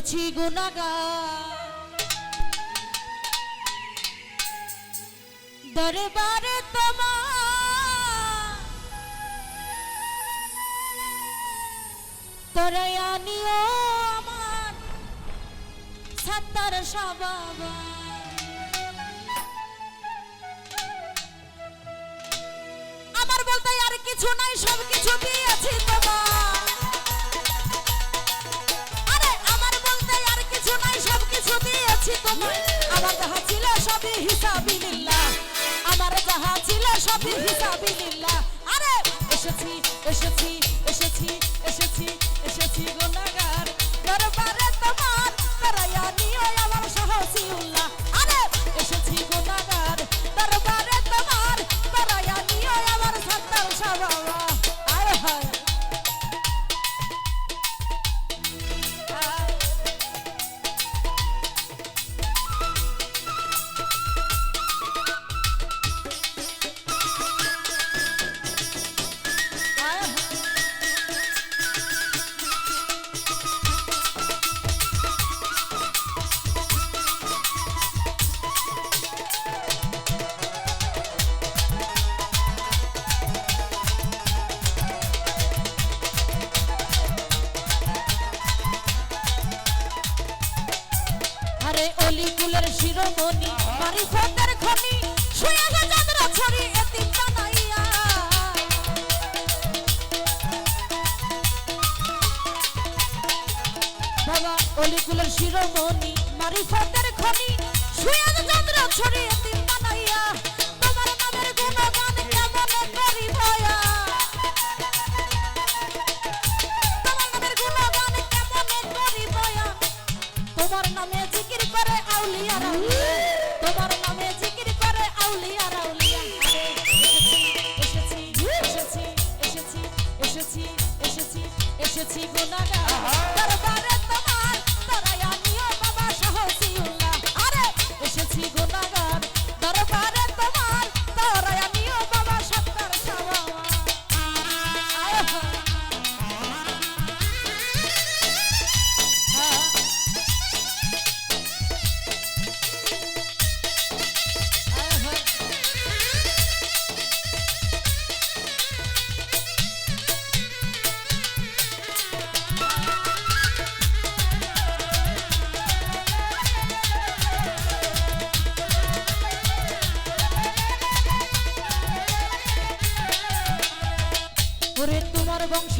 এসেছি গুনাগা দরবারে তোমার তরায়ানিও আমার সত্তর সবাবা আমার বলতে আর কিছু নাই সব কিছু দিয়েছি তোমার। দিয়েছি তোমায়। আমার যাহা ছিল সবই হিসাবিল্লাহ আমার যাহা ছিল সবই হিসাবিল্লাহ আরে এসেছি এসেছি এসেছি এসেছি এসেছি। বাবা অলিকুলের শিরোমণি মারিফতের খনি শুয়ে গে চাঁদরা ছড়ি এতিম বানাইয়া তোমার নামের গুণগান কেমন করি ভয়া তোমার নামের গুণগান কেমন করি ভয়া তোমার নামে জিকির করে আউলিয়া রাউলিয়া তোমার নামে জিকির করে আউলিয়া রাউলিয়া এসেছি এসেছি এসেছি এসেছি এসেছি এসেছি গুনাহগার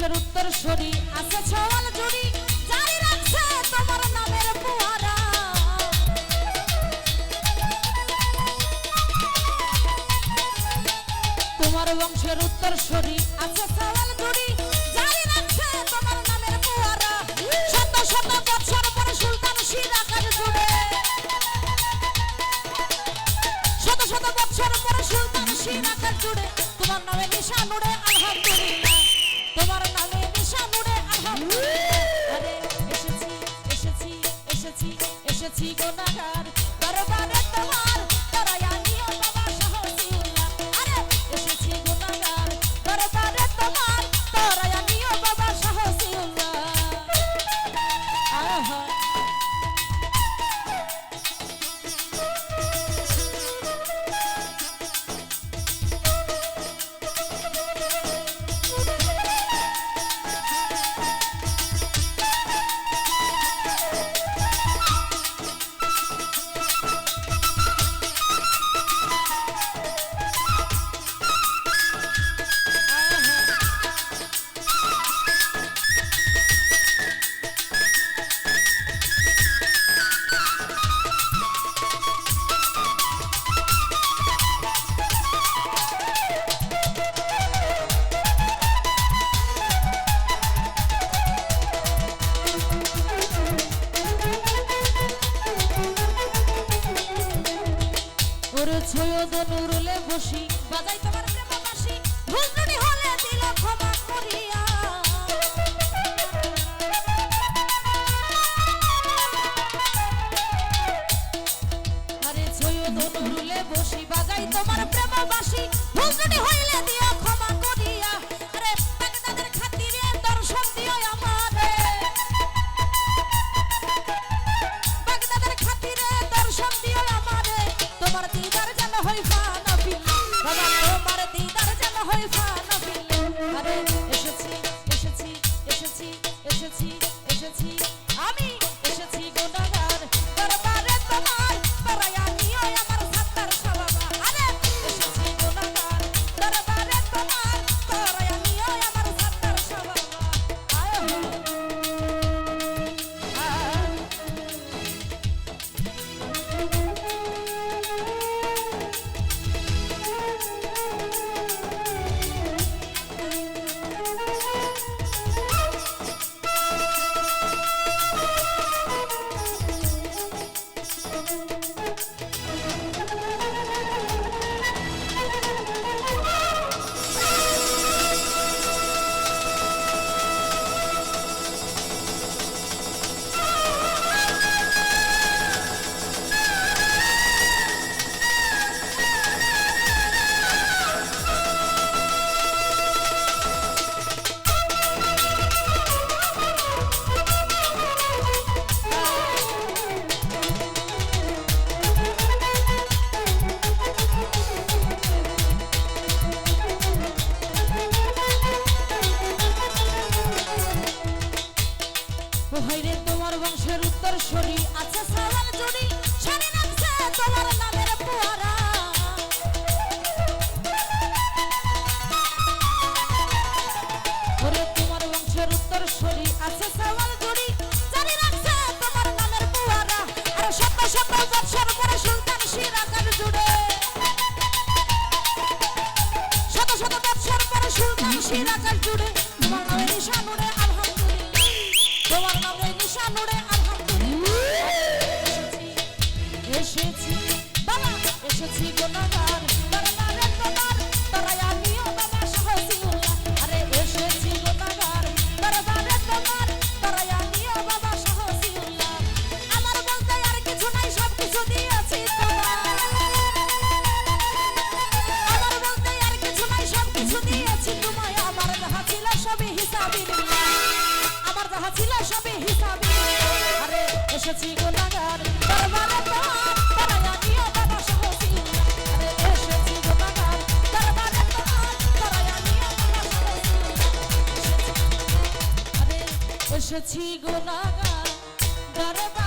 তোমার উত্তর সরি। আছে ছওয়াল জুড়ি, জারি রাখছে তোমার নামের পুয়ারা তোমার বংশের উত্তর সরি। আছে ছওয়াল জুড়ি, জারি রাখছে তোমার নামের পুয়ারা শত শত বছর পরে সুলতান সিরাকার জুড়ে শত শত বছর পরে সুলতান সিরাকার জুড়ে তোমার নামে নিশান উড়ে আলহামদুলিল্লাহ। এসেছি গুনাহগার ছয়দ নুরুলে বসি বাজাই তোমার প্রেম বাসি এসেছি এসেছি। আমি আকাশ জুড়ে বাংলাদেশ আমরা হিসাবে আরে, এসেছি গোলাগার দরবারে তোমার তারা নিয়ে বাবা সহসী। আরে, এসেছি গোলাগার দরবারে তোমার তারা নিয়ে বাবা সহসী। আরে, এসেছি গোলাগার দরবারে